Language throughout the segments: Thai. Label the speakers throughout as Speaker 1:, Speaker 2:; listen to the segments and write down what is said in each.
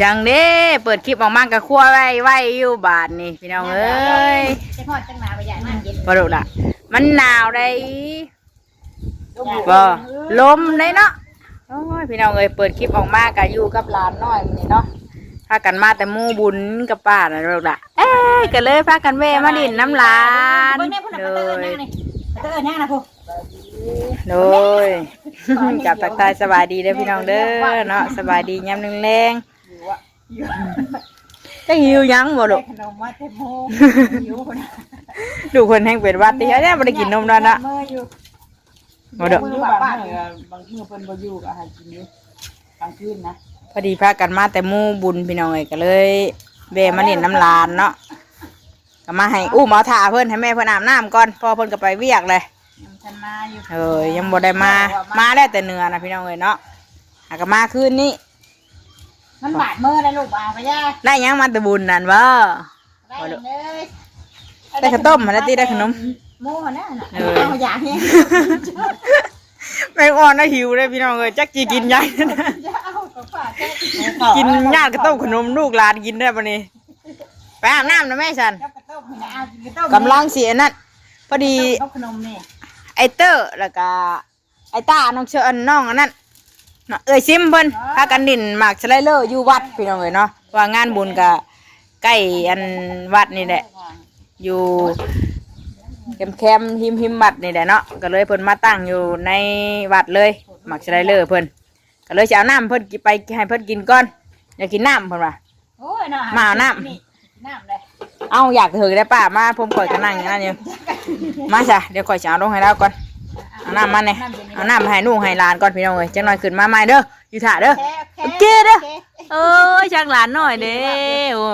Speaker 1: จังเด้เปิดคลิปออกมากับครัวไว้ไว้อยู่บาทนี่พี่น้องเอ้ย
Speaker 2: จะทอดจังหนาไปใหญ่มากเย็น
Speaker 1: บ่ดูล่ะมันหนาวได้บ่ลมได้เนาะโอ้ยพี่น้องเอ้ยเปิดคลิปออกมากับอยู่กับหลานน้อยมื้อนี้เนาะพากันมาแต่หมู่บุญกับป้าน่ะลูกล่ะเอ้ยก็เลยพากันแวะมาดินน้ำหลาน
Speaker 2: เบิ่งแม่พุ่นน่ะ
Speaker 1: เล
Speaker 2: กระเตื้อน
Speaker 1: ย
Speaker 2: ย่างนี่กระเตื้อนย่างนะพุ่น
Speaker 1: โดยจับตักทายสบายดีเด้อพี่น้องเด้อเนาะสบายดียามแรงๆ จะหิวยังบ่ลูก
Speaker 2: ขนมว่าเต็มโมหิวพุ่นน่ะ
Speaker 1: ดูคนแห่งเป็นหวัดที่เนี่ยบ่ได้กินนมแล้วนะ
Speaker 2: เมื่ออยู่
Speaker 1: บ่เด้อ
Speaker 3: มือบางมื้อบางมื้อเพิ่นบ่อยู่ก็หากินอยู่กลางคืนนะ
Speaker 1: พอดีพากันมาแต่หมู่บุญพี่น้องเอ้ยก็เลยแวะมาเล่นน้ำลานเนาะก็มาให้อู้หมอถ่าเพิ่นให้แม่เพิ่นอาบน้ำก่อนพอเพิ่นก็ไปเวียกเลย
Speaker 2: ฉันมาอยู่
Speaker 1: เอ้ยยังบ่ได้มามาได้แต่เหนือนะพี่น้องเอ้ยเนาะหากก็มาคืนนี้
Speaker 2: มันบาดมือเลยลูกบาไปย่า
Speaker 1: ได้หยังมาแต่บุญนั่นบ่
Speaker 2: ได้เลย
Speaker 1: ได้ข้าวต้มมาแล้วติได้ขนม
Speaker 2: หมูหัวหน้าน่ะ
Speaker 1: เออ
Speaker 2: เอาอย่างนี้
Speaker 1: แม่งอ่อนนะหิวเลยพี่น้องเอ้ยจักจีกินยัง
Speaker 2: จะเอากับฝาแค่
Speaker 1: กินญาติก็ต้มขนมลูกหลานกินได้ปะนี่ไปอาบน้ำนะแม่ฉัน
Speaker 2: กับกระต้มหัวหน้าเอากินกระต้ม
Speaker 1: กำลังเสียนั่นพอดี
Speaker 2: กับขนมนี่
Speaker 1: ไอเตอร์แล้วก็ไอตาน้องเชิญน้องอันนั้น เนาะเอ้ยซิมเพิ่นพากันดินหมากสไลเลอร์อยู่วัดพี่น้องเอ้ยเนาะว่างานบุญกับใกล้อันวัดนี่แหละ อยู่แคมแคมๆหิมหิมวัดนี่แหละเนาะก็เลยเพิ่นมาตั้งอยู่ในวัดเลยหมากสไลเลอร์เพิ่นก็เลยจะเอาน้ำเพิ่นกินไปให้เพิ่นกินก่อนอยากกินน้ำเพิ่นว่า
Speaker 2: โอ้ยเนาะ
Speaker 1: มาเอาน้ำ
Speaker 2: น้ำเลย
Speaker 1: เอาอยากถือได้ป่ะมาผมข่อยก็นั่งอย่างนั้นอยู่มาจ้ะเดี๋ยวข่อยจะเอาลงให้เราก่อน เอาน้ำมาเนี่ยเอาน้ำมาให้นุ่งให้หลานก่อนพี่น้องเอ้ยจังหน่อยขึ้นมาใหม่เด้ออยู่ถ่าเด้อโอเคเด้อเอ้ยชักหลานหน่อยเด้โอ้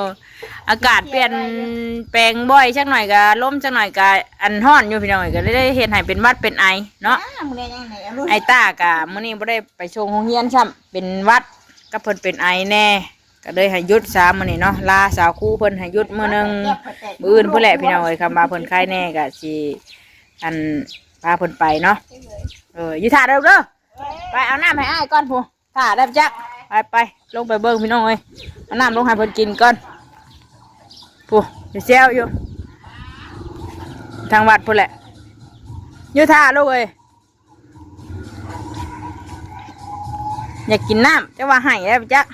Speaker 1: อากาศเปลี่ยนแปลงบ่อยชักหน่อยก็ล้มชักหน่อยก็อันห้อนอยู่พี่น้องเอ้ยก็เลยได้เห็นให้เป็นหวัดเป็นไอเนาะ
Speaker 2: น้ำเลยยังไงเอาลูก
Speaker 1: ไอตากะมื้อนี้บ่ได้ไปชงโรงเรียนซ้ำเป็นหวัดก็เพิ่นเป็นไอแน่ก็เลยให้หยุดซามื้อนี้เนาะลาสาวครูเพิ่นให้หยุดมื้อหนึงมื้ออื่นเพื่อแหละพี่น้องเอ้ยคำว่าเพิ่นคลายแน่ก็สิอัน พาเพิ่นไปเนาะเอออยู่ท่าเด้อเด้อไปเอาน้ำให้อ้ายก่อนพูท่าได้จักไปไปลงไปเบิ่งพี่น้องเอ้ยเอาน้ำลงให้เพิ่นกินก่อนพูอยู่เซลอยู่ ทางวัดพุ่นแหละอยู่ท่าลูกเอ้ยอยากกินน้ำจะว่าให้ได้ปะจัก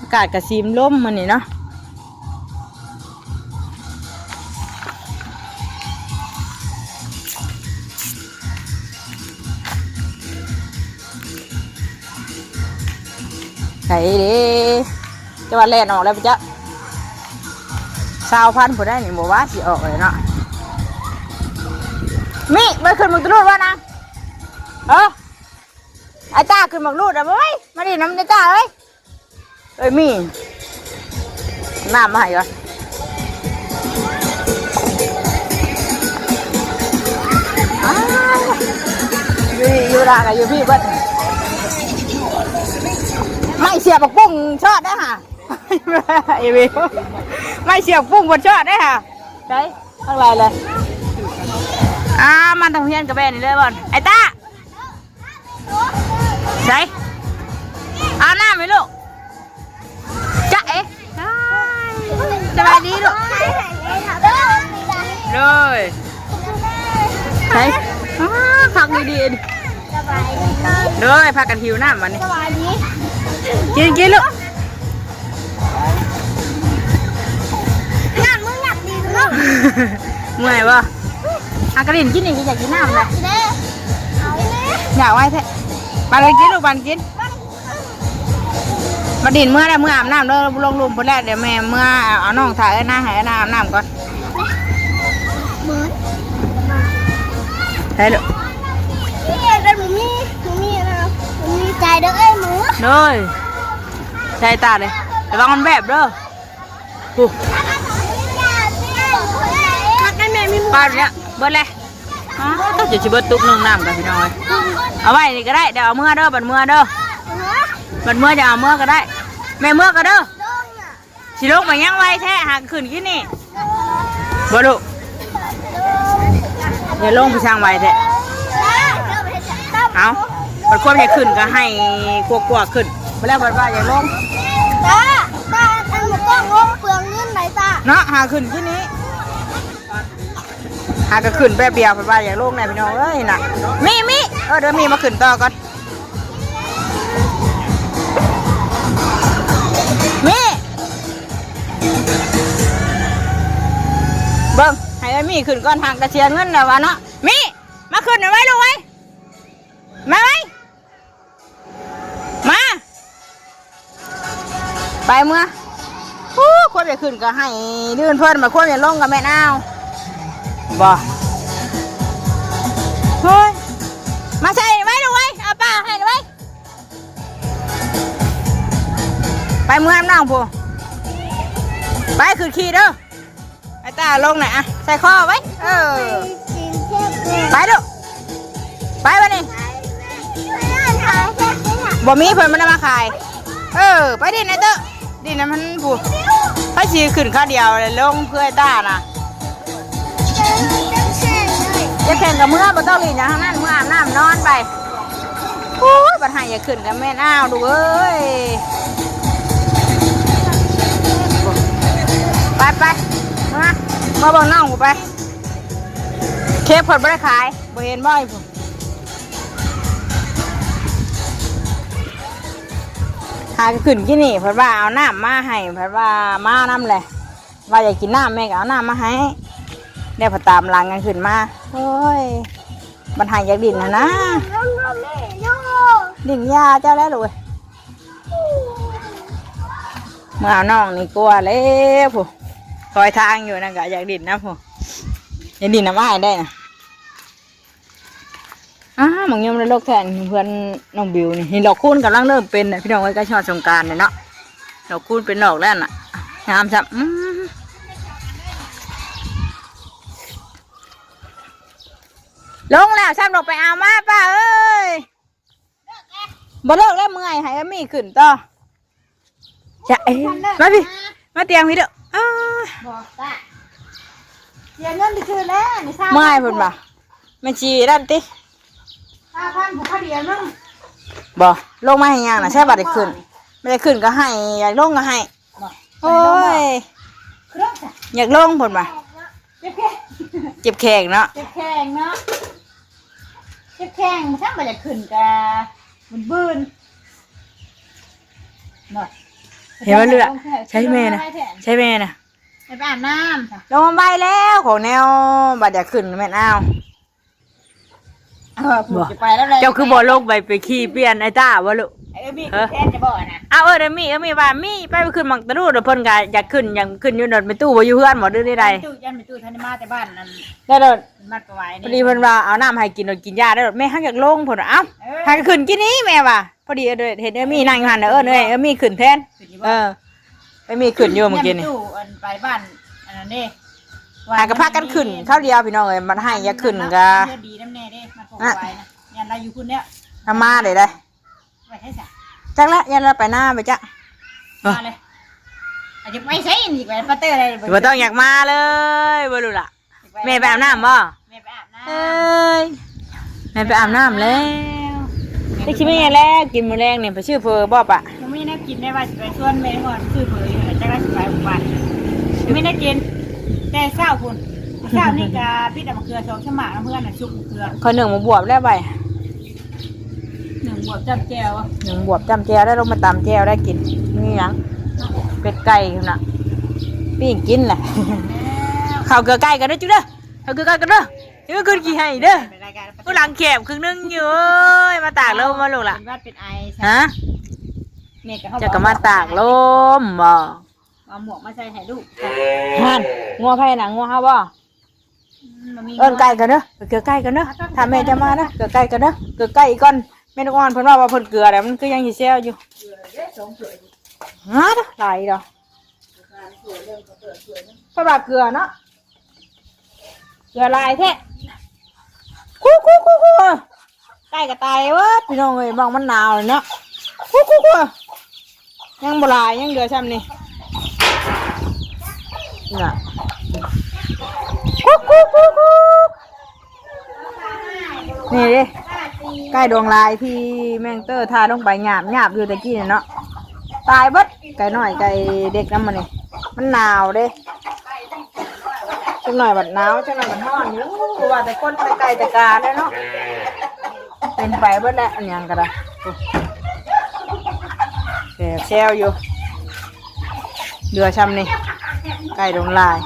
Speaker 1: อากาศกระซีมลมมันนี่เนาะ ไข่เด้จะว่าแล่นออกแล้วปะจ๊ะสาวพันผู้ได้นี่บอกว่าสิออกเลยเนาะมิไปขึ้นหมึกตะลูดว่านะเออไอ้ตาขึ้นหมึกลูดอะไปมาดิน้ำไอ้ตาเอ้ยเอ้ยมีน้ำมาให้ก่อนอ้าอยู่นี่อยู่ด่ากับอยู่พี่เบิ้ ไม่เสียบปักปุ้งชอดได้ค่ะเอวีไม่เสียบปุ้งบนชอดได้ค่ะใช่ข้างไรเลยอ่ามันต้องเฮียนกับแม่นี่เลยบอลไอ้ตาใช่เอาหน้าไหมลูกจ๊ะเอ๊ะสบายดีลูกเลยใช่อ้าพักดีๆดิเลยพากันหิวน้ำมันนี่
Speaker 2: สบายดี
Speaker 1: กินกินลูก
Speaker 2: งานมึงอยากดีลูก
Speaker 1: เมื่อยปะอากระดิ่นกินนี่อยากกินน้ำเลย
Speaker 2: เด้เอาเด้
Speaker 1: อยากไว้แท้มาเลยกินลูกบานกินมาดินเมื่อไรเมื่ออาบน้ำเด้อลงลุมพุ่นแรกเดี๋ยวแม่เมื่อเอาน้องถ่ายหน้าให้หน้าอาบน้ำก่อน
Speaker 2: เหมือน
Speaker 1: ใช่ลูก
Speaker 2: นี่เป็นหมูมี่หมูมี่นะหมูมี่ใจเด้อเอ้ยหมู
Speaker 1: เลย ใช่ตาเลยระวังมันแบบเด้อปุ๊บ
Speaker 2: พักกันแม่มีหมู
Speaker 1: ปลาเนี้ยเบิดเลยอ๋อต้องจะชิเบิดตุกหนึ่งน้ำกันพี่น้อยเอาไว้นี่ก็ได้เดี๋ยวเอาเมื่อเด้อบัดเมื่อเด้อบัดเมื่อจะเอาเมื่อก็ได้ แม่เมื่อก็เด้อสิลงไปยังไวแท้หากขึ้นขึ้นนี่บ่ลูกอย่าลงไปช่างไวแท้เอาบัดความอยากขึ้นก็ให้กลัวๆขึ้น ไปแล้วบัดว่าอย่าลง
Speaker 2: ตาตาอันมันก็งงเปลืองเงินไหนตา
Speaker 1: เนาะหาขึ้นที่นี้หาก็ขึ้นแป๊บเดียวบัดว่าอย่าลงแน่พี่น้องเอ้ยน่ะมีมีเออเดี๋ยวมีมาขึ้นต่อก่อนมีเบิ่งให้ไอ้มีขึ้นก่อนทางกระเชียเงินนะวะเนาะมีมาขึ้นหน่อยไว้ลูกไว้มาไว้ ไปเมื่อโอ้คนจะขึ้นก็ให้ลื่นเพิ่นมาคนจะลงกับแม่นาวบ่เฮ้ยมาใส่ไว้ลูกไว้เอาป้าให้ไว้ไปเมื่อน้ำพูไปขึ้นขี่เด้อไอ้ตาลงหน่อยอะใส่ข้อไว้ เออ
Speaker 2: กินเทพเลย
Speaker 1: ไปลูกไปวะนี่
Speaker 2: ไม่ได้ขายเทพเลยค่ะ
Speaker 1: บ่มีเพิ่นมันมาขาย เออ ไปดินไอ้เต้อ ดินนะมันผูไปสีขึ้นข้าวเดียวเลยลงเพื่อต้าน่ะจะแข่งกับเมื่อบ่ต้องลีนอย่างนั้นเมื่ออาบน้ำนอนไปโอ้ยบัดหายอย่าขึ้นกับแม่น้าวดูเอ้ยไปไปมามาบิ่งน้องกูไป เคฟผลบ่ได้ขายบ่เห็นบ่อยผม หากขึ้นที่นี่เพิ่นว่าเอาน้ำมาให้เพิ่นว่ามาน้ำเลยว่าอยากกินน้ำแม่ก็เอาน้ำมาให้ได้พอตามหลังกันขึ้นมาโอ้ยมันหายอยากดินนะนะ
Speaker 2: น้องน้องแม่น้อง
Speaker 1: ดินยาเจ้าแล้วเลยเมื่อเอาน้องนี่กลัวเลยผู้คอยทางอยู่นั่นก็อยากดินนะผู้อยากดินน้ำอ้ได้นะ อ้าหมองยมในโลกแทนเพื่อนน้องบิวนี่เห็นดอกคูณกำลังเริ่มเป็นนะพี่น้องไว้ใกล้ชอดสงกรารเนี่ยเนาะดอกคูณเป็นดอกแล้วน่ะงามจับอืมลงแล้วช่างดอกไปเอามาป้าเอ้ยบ่เลิกแล้วเมื่อยให้อามี่ขึ้นต่อจะเอ้ยมาพี่มาเตียงพี่เด้ออ้า
Speaker 2: บอกตาเสียเงินไปคืนแล้วนี่ทราบ
Speaker 1: เมื่อยเพิ่นบ่แม่ชีด้านติ
Speaker 2: ห้าพันผมค่าเดียวนึง
Speaker 1: บ่ลงมาให้ยังน่ะใช่บ่ได้ขึ้นไม่ได้ขึ้นก็ให้อยากลงก็ให้โอ้ย
Speaker 2: เครื่องจ้ะ
Speaker 1: อยากลงเพิ่นบ่
Speaker 2: เจ็บแข้ง
Speaker 1: เจ็บแขงเนาะ
Speaker 2: เจ็บแข้งเนาะเจ็บแข้งถ้ามันจะขึ้นกับมันบืนเนาะ
Speaker 1: เห็นว่าเลือดใช่แม่นะใช่แม่นะ
Speaker 2: ไปอาบน้ำค่ะ
Speaker 1: ลงมาใบแล้วของแนวบัดอยากขึ้นแม่นอ้าว
Speaker 2: เออผูกจะไปแล้วเลย
Speaker 1: เจ้าคือบ่ลงไปไปขี่เปลี่ยนไอ้ต้าบ่ลูก
Speaker 2: ไอ้บี้คือแทนจะบอกนะ
Speaker 1: เอาเออเดี๋ยวมีเออมีว่ามีไปไปขึ้นมังตะลูเดี๋ยวเพิ่นก็อยากขึ้นอยากขึ้นอยู่นนไปตู้บ่อยู่เพื่อนบ่ดื้อได้ใด
Speaker 2: ตู้ยันไปตู้ทันได้มาแต่บ้านนั่น
Speaker 1: ได้โดด
Speaker 2: มัดกระไว้
Speaker 1: พอดีเพิ่นว่าเอาน้ำให้กินโดดกินยาได้โดดแม่ฮักอยากลงเพิ่นว่าเอ้าหากขึ้นกินนี้แม่ว่าพอดีเออเด้อเห็นเออมีนั่งอยู่หันน่ะเออเอ้ยเออมีขึ้นแทนเออไปมีขึ้นอยู่เมื่อกี้นี่
Speaker 2: ตู้อันไปบ้านอันนั้นเด้
Speaker 1: หากระพากันขึ้นข้าวเดียวพี่น้องเอ้ยมันให้อยากขึ้นก็
Speaker 2: เลือดดีน้ำแน่เด้มันปกไว้นะยันเราอยู่คุณเนี่ย
Speaker 1: ทำมาได้ได้
Speaker 2: ไปให้สะ
Speaker 1: จักละยันเราไปหน้าไปจ้ะ
Speaker 2: มาเลยอาจจะไม่ใช่อีกไปปัตเตอร์อะไร
Speaker 1: บ่ต้องอยากมาเลยบ่รู้ล่ะแม่ไปอาบน้ำบ่
Speaker 2: แม่ไปอาบน้
Speaker 1: เอ้ยแม่ไปอาบน้ำแล้วได้คิดไม่ไงแล้วกินมื้อแรงนี่ไปชื่อเพอบ่ปะำ
Speaker 2: ยังไม่ได้กินได้ว่าจะไปชวนแม่ก่อนซื้อเผยจะได้สบายหมู่บ้านยังไม่ได้กิน แต่เศร้าคุณเศร้านี่กะพี่ดำมะเขือสองฉมากเพื่อนน่ะชุบมะเขือ
Speaker 1: ขอหนึ่งมาบวบแล้วไป
Speaker 2: หนึ่งบวกจำแจว
Speaker 1: หนึ่งบวบจำแจวได้ลงมาตำแจวได้กินนี่หยังเป็ดไก่คุณน่ะปิ้งกินแหละข้าวเกลือไก่กันเด้อจุ๊เด้อข้าวเกลือไก่กันเด้อเดี๋ยวขึ้นกี่ให้เด้อ
Speaker 2: เป็นรายการ
Speaker 1: กูหลังแคบครึ่งนึงอยู่เอ้ยมาตากลมมาลูกล่ะ
Speaker 2: เป็นวัดเป็นไอ
Speaker 1: ฮะ
Speaker 2: เมฆกับเขา
Speaker 1: จะก็มาตากลมบ่
Speaker 2: เอาหมวกมาใส่ให้ลูก
Speaker 1: ฮันงัวไผ่หนังงัวเฮาบ่
Speaker 2: มันมี
Speaker 1: เอิ้นไก่กันเด้อไปเกลือไก่กันเด้อถ้าแม่จะมาเด้อเกลือไก่กันเด้อเกลือไก่อีกก่อนแม่นกอ่อนเพิ่นว่าว่าเพิ่นเกลือแต่มันคือยังสิแซวอยู่ฮะเด้อหลายดอกเพราะว่าเกลือเนาะเกลือลายแท้คู่คู่คู่คู่ไก่ก็ตายเว้ยพี่น้องเอ้ยบางมันหนาวเลยเนาะคู่คู่คู่ยังบ่หลายยังเหลือซ้ำนี่ น่ะกุ๊กกุ๊กกุ๊กกุ๊กนี่ดิใกล้ดวงลายที่แมงเตอร์ทาลงไปหยาบหยาบอยู่ตะกี้เนี่ยเนาะตายเบิดไก่หน้อยไก่เด็กน้ำมันนี่มันหนาวเด้จังหน่อยบัดหนาวจังหน่อยบัดร้อนอยู่ว่าแต่คนแต่ไก่แต่กาเด้เนาะเป็นไปเบิดแล้วอันยังก็ได้แซ่บแซวอยู่เดือช้ำนี่ ไก่ดงลาย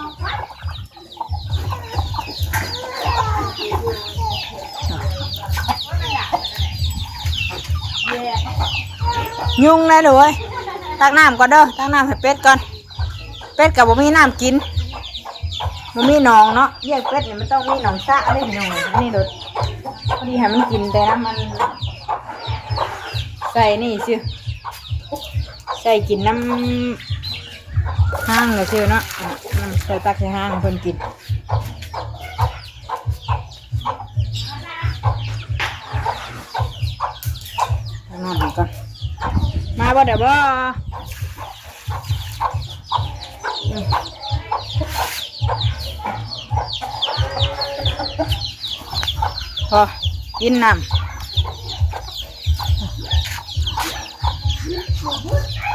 Speaker 1: ยุงเลยหนูเอ้ยตักน้ำก่อนเด้อตักน้ำให้เป็ดก่อน เป็ดกับบ่มีน้ำกินบ่มีหนองเนาะแยกเป็ดเนี่ยมันต้องมีหนองสระได้พี่น้องนี่เด้อพอดีให้มันกินแต่น้ำมัน ใส่นี่ซิใส่กินน้ำ ห้างเลยเนาะอะน้ำใส่ตักใส่ห้างเพิ่นกินตักน้ำให้ก่อนมาบ่เดี๋ยวบ่พอกินน้ำ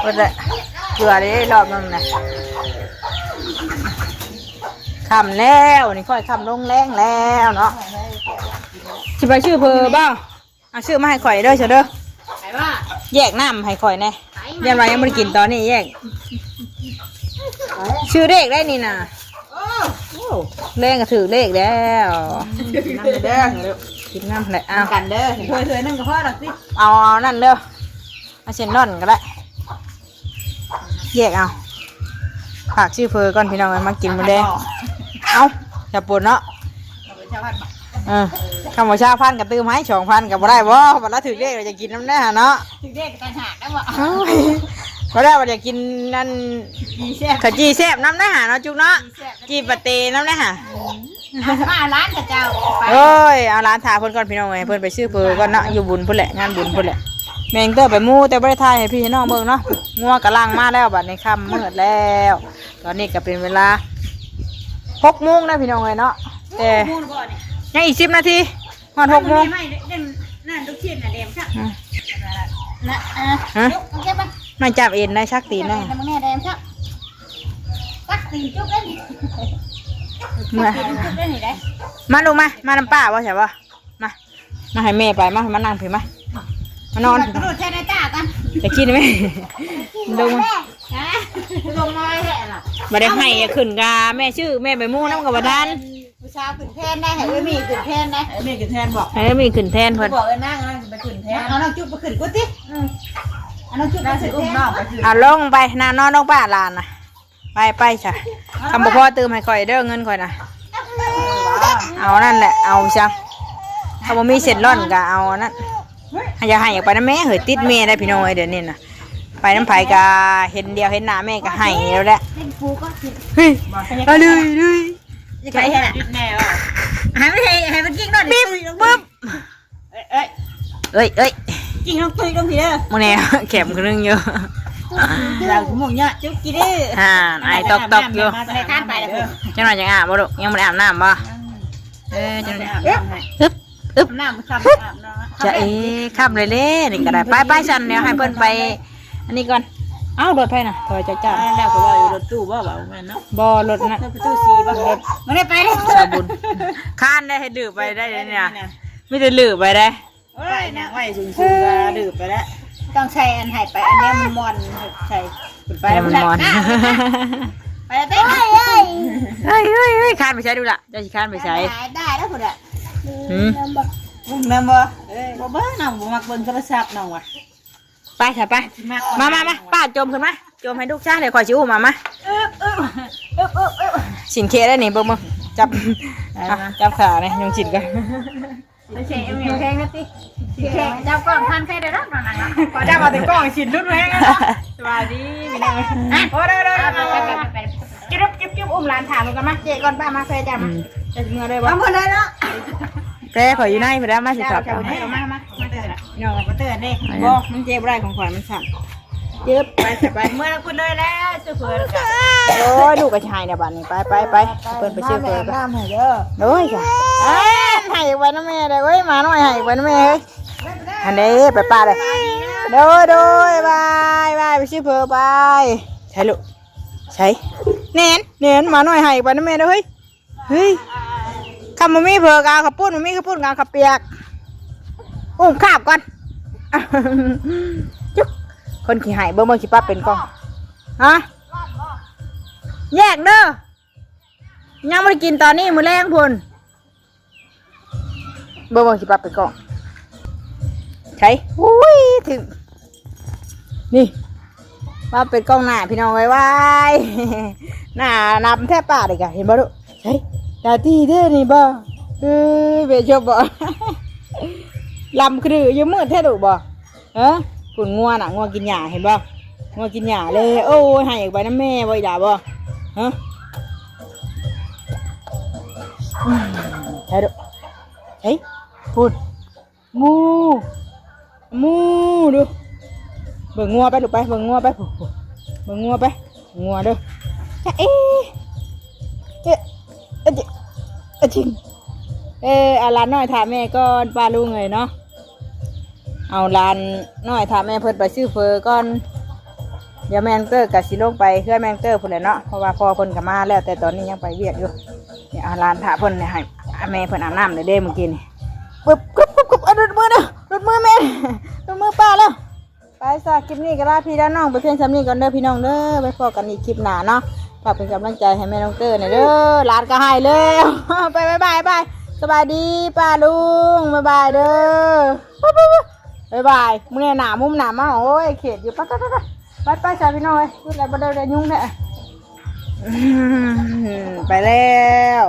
Speaker 1: ก็ได้ กลือได้รอบนึงนะคำแล้วนี่ค่อยคำลงแรงแล้วเนาะสิไปชื่อเพอบ้างเอาชื่อมาให้ข่อยเด้อเชยวเด้อ
Speaker 2: ไหนว่า
Speaker 1: แยกน้ำให้ข่อยแน่ยันว่ายังไม่ได้กินตอนนี้แยก ชื่อเลขได้นี่นะเลขก็ถือเลขแล้ว
Speaker 3: นั่งเด้อ
Speaker 1: กินน้ำเลยเอา
Speaker 3: กันเด้อ
Speaker 2: เถยๆนึงกับพ่อหรอกสิ
Speaker 1: เอาเอานั่นเร็วเอาเชนร่อนก็ได้ แยกเอาฝากชื่อเพอก่อนพี่น้องเอามากินหมาแดงเอาจะปวดเนาะ
Speaker 2: ชาวบ้าน
Speaker 1: เออคำว่าชาพันกับตื้อไม้สองพันกับบ่ได้บ่บ่ละถือเลขเราจะกินน้ำแน่เนาะ
Speaker 2: ถึงเด็กกันหากแล้วบ่
Speaker 1: เอ้ยบ่ได้ว่าจะกินนั่น
Speaker 2: ดีแซ่บ
Speaker 1: ขจีแซ่บน้ำแน่หาเนาะจุกเนาะจีปะเตน้ำแน่หา
Speaker 2: มาร้านกับเจ้าไป
Speaker 1: เอ้ยเอาร้านทาเพิ่นก่อนพี่น้องเอ้ยเพิ่นไปซื้อเพอก่อนเนาะอยู่บุญพุ่นแหละงานบุญพุ่นแหละ แมงเตอร์ไปมู่แต่บ่ได้ทายให้พี่ให้น้องเบิ่งเนาะงัวกำลังมาแล้วบัดนี้ค่ำมืดแล้ว ตอนนี้ก็เป็นเวลา6โมงนะพี่น้องเอ้ยเนาะแต่
Speaker 2: มูนบ่เนี่ย
Speaker 1: ยังอีก10นาทีฮอด6โมง
Speaker 2: ไม่เด่นนั่นลูกชิ้นน่ะเดมซัก
Speaker 1: อืม
Speaker 2: นะอะ
Speaker 1: ฮะ
Speaker 2: ยกเอาแค่ปะ
Speaker 1: ไม่จับเอ็นได้ชักตีนได้
Speaker 2: มึงแน่เดมซักตักตีนจุ๊บเล่น
Speaker 1: เมื่อ
Speaker 2: ตีนจุ๊บเล่นนี่ได้
Speaker 1: มาลูกมา มาน้ำป้าบ่ใช่ป่ะมา มาให้แม่ไปมาให้มานั่งเพี่มา มานอน
Speaker 2: กระโดดแช่ในตากัน
Speaker 1: จะกินไหมลงมา
Speaker 2: ฮะลงมาแห่ล่ะ
Speaker 1: บ่ได้ให้อย่าขึ้นกาแม่ชื่อแม่ไปมู่น้ำกับบ่ทัน
Speaker 2: ผู้ชายขึ้นแทนได้ให้ไม่มีขึ้นแทนได้
Speaker 3: นี่คือแทนบอก
Speaker 1: ให้มีขึ้นแทนเพิ่น
Speaker 3: บอกเออนั่งนั่งไปขึ้นแทน
Speaker 2: เอาน้องจุ๊บไปขึ้นกูติเอาน้องจุ๊บไป
Speaker 3: นั่งสิ
Speaker 2: ขึ้น
Speaker 3: อุ้ม
Speaker 2: แท
Speaker 3: น้อง
Speaker 2: น
Speaker 3: ไปขึ้น
Speaker 1: เอาลงไปนานอนลงป้าลานน่ะไปไปจ้ะคำบ่พอตื่มให้ข่อยเด้อเงินข่อยน่ะเอานั่นแหละเอาจังถ้าบ่มีเสร็จร่อนก็เอาอันนั่นให้ อย่าให้อยากไปน้ำแม่เฮ้ยติดแม่ได้พี่น้องเอ้ยเดี๋ยวนี้น่ะไปน้ำไผก็เห็นเดียวเห็นหน้าแม่ก็ให้แล้วแหละ
Speaker 2: เล่นกูก็ขึ้น
Speaker 1: เฮ้ยเอาเลยเลย
Speaker 2: จะใครแค่น่ะ
Speaker 3: ยึดแน่ว่ะ
Speaker 2: ให้มันให้ให้มันกิ้งนอน
Speaker 1: ปิ๊บปึ๊บ
Speaker 3: เอ้ยเอ้ย
Speaker 1: เอ้ยเอ้ย
Speaker 2: กิ้งน้องตุยน้องทีเด้อ
Speaker 1: มึงเนี่ยแข็มคนนึงเยอะ
Speaker 2: อยากหมูเนี่ยจุ๊บกี่ดื้อ
Speaker 1: ฮ่าไอตอกตอกอยู่
Speaker 2: มาไปข้ามไปแล้ว
Speaker 1: จังหน่อยยังอาบบ่ลูกยังไม่ได้อาบน้ำบ่เออจังหน่อย
Speaker 3: เอ๊ะ
Speaker 1: อึ๊บ อึ๊บ
Speaker 2: น้ำมันซ้ำอาบน้ำ
Speaker 1: จะเอ๊ะข้ามเลยเล่นี่ก็ได้ไปไปสันเดี๋ยวให้เพิ่นไป อันนี้ก่อนเอ้ารถไผน่ะถอยจ้าจ้า
Speaker 3: แล้วก็ว่าอยู่รถตู้บ่บ่แม่นเนาะ
Speaker 1: บ่รถน่ะ
Speaker 3: ประตูสีบ่รถ
Speaker 2: ไม่ได้ไปเลย
Speaker 1: สาบุญข้านได้ให้ดื้อไปได้เลยเนี่ยไม่ได้ลือไปได้
Speaker 3: เอ้ยนะไว้สูงๆก็ดื่มไปแล้ว
Speaker 2: ต้องใช้อันหายไปอันนี้มันมอนใส่ไป
Speaker 1: ไปมันมอน
Speaker 2: ไปแล้วเต้เฮ้ย
Speaker 1: เฮ้ยเฮ้ยเฮ้ยข้านไปใช้ดูล่ะเจ้าสิข้านไปใช้
Speaker 2: ได้แล้วคุณอะ
Speaker 1: หืม
Speaker 3: มึงนำบ่บ่เบิ่งน้องบ่มักเบิ่งโทรศัพท์น้องว่ะ
Speaker 1: ไปค่ะไป มามามาป้าจมขึ้นมาจมให้ลูกชายเดี๋ยวขอชิวมามา
Speaker 2: อึ๊บอึ๊บอึ๊บอึ๊บอึ๊บ
Speaker 1: สินเคได้นี่เบิ่งมึงจับอะจับขาเนี่ยยังสินกัน
Speaker 2: ไม่ใช่เอ็มแข้งนะติแข้งเจ้ากล้องพันแค่เดียวนั่นนั่นนั่น
Speaker 3: จ้ามาถึงกล้องสินรุ่นแฮงสวัสดีพี่น้องโอ้เด้อเด้อ
Speaker 2: ไปไปไปไป
Speaker 1: จิ๊บจิ๊บจิ๊บอุ้มหลานถามมันกันมาเจ๊ก่อนป้ามาเฟยจ้ะมาจะเงือได้บ่
Speaker 2: เอาหมดเลยเนาะ
Speaker 1: เจ๊ขออยู่ในเพื่อนมาสิครับ
Speaker 2: เอามามามาเตือน
Speaker 1: เนาะ
Speaker 2: มาเตือนดิ
Speaker 1: บ่มันเจ็บไรของข่อยมันสั่นเจ็บไปสิไป
Speaker 2: เมื่อคุณเลยแล้วซื้อเผื่อกัน
Speaker 1: โอ้ยลูกกระชายเนี่ยบ้านนี้ไปไปไปเพิ่นไปชื่อเพิ่นไป
Speaker 3: น้ำให้เด้อ
Speaker 1: โอ้ยจ้ะอ้าให้ไปน้ำแม่ได้เว้ยมาหน่อยให้ไปน้ำแม่เฮ้ยอันนี้ไปป้าเลยโดยโดยบายบายไปชื่อเพอบายใช่ลูกใช่ เนนเนนมาหน่อยให้ไปนะแม่เด้อเฮ้ยเฮ้ยคำมันมีเพอกเอาขับปุ้นมันมีขับปุ้นเอาขับเปียกอุ้มขาบก่อนจุ๊กคนขี่หายเบิ่งเบิ่งขี่ป้าเป็นกล้องฮะแยกเด้อยังไม่ได้กินตอนนี้มือแรงพุ่นเบิ่งเบิ่งขี่ป้าเป็นกล้องใช่อุ้ยถึงนี่ มาเป็นกล้องหน้าพี่น้องไว้ไว้หน้านำแทบป่าเลยกะเห็นบ่ลูกใช่ตาตีเด้อนี่บ่เออเบชอบบ่ลำคืออยู่มืดแท้ดุบ่เออฝุ่นงัวน่ะงัวกินหญ้าเห็นบ่งัวกินหญ้าเลย โอ้ยให้ออกไปน้ำแม่บ่ด่าบ่ฮะอืมใช่ดุเฮ้ยฝุ่นงู มูดู เบิ่งงัวไปลูกไปเบิ่งงัวไปเบิ่งงัวไปงัวเด้อเอ๊ะเอ๊ะเอ๊ะจิเอจริงเออเอาลานน้อยถามแม่ก่อนป้าลุงเลยเนาะเอาลานน้อยถามแม่เพิ่นไปซื้อเฟอก่อนเดี๋ยวแมงเตอร์กับสิลงไปเพื่อแมงเตอร์พุ่นแหละเนาะเพราะว่าพอเพิ่นก็มาแล้วแต่ตอนนี้ยังไปเวียกอยู่เนี่ยเอาลานถามเพิ่นเนี่ยให้แม่เพิ่นอาบน้ำเลยเด้เมื่อกี้นี่ปึ๊บกึ๊บกึ๊บกึ๊บเอาดูดมือเด้อดูดมือแม่ดูดมือป้าแล้ว ไปสาคลิปนี้ก็ลาพี่แล้วน้องไปเพียงสำนี้ก่อนเด้อพี่น้องเด้อไปพบกันอีกคลิปหน้าเนาะฝากเป็นกำลังใจให้แม่น้องเตอร์หน่อยเด้อร้านก็ให้แล้วไปบายบายบายสบายดีป้าลุงบายบายเด้อบายบายมึงเนี่ยหนามุมหนามาโอ้ยเขตอยู่ปไปไปไปไปสาพี่น้องเอ้ยพูดอะไรบ่ได้เลยยุ่งแท้อืมไปแล้ว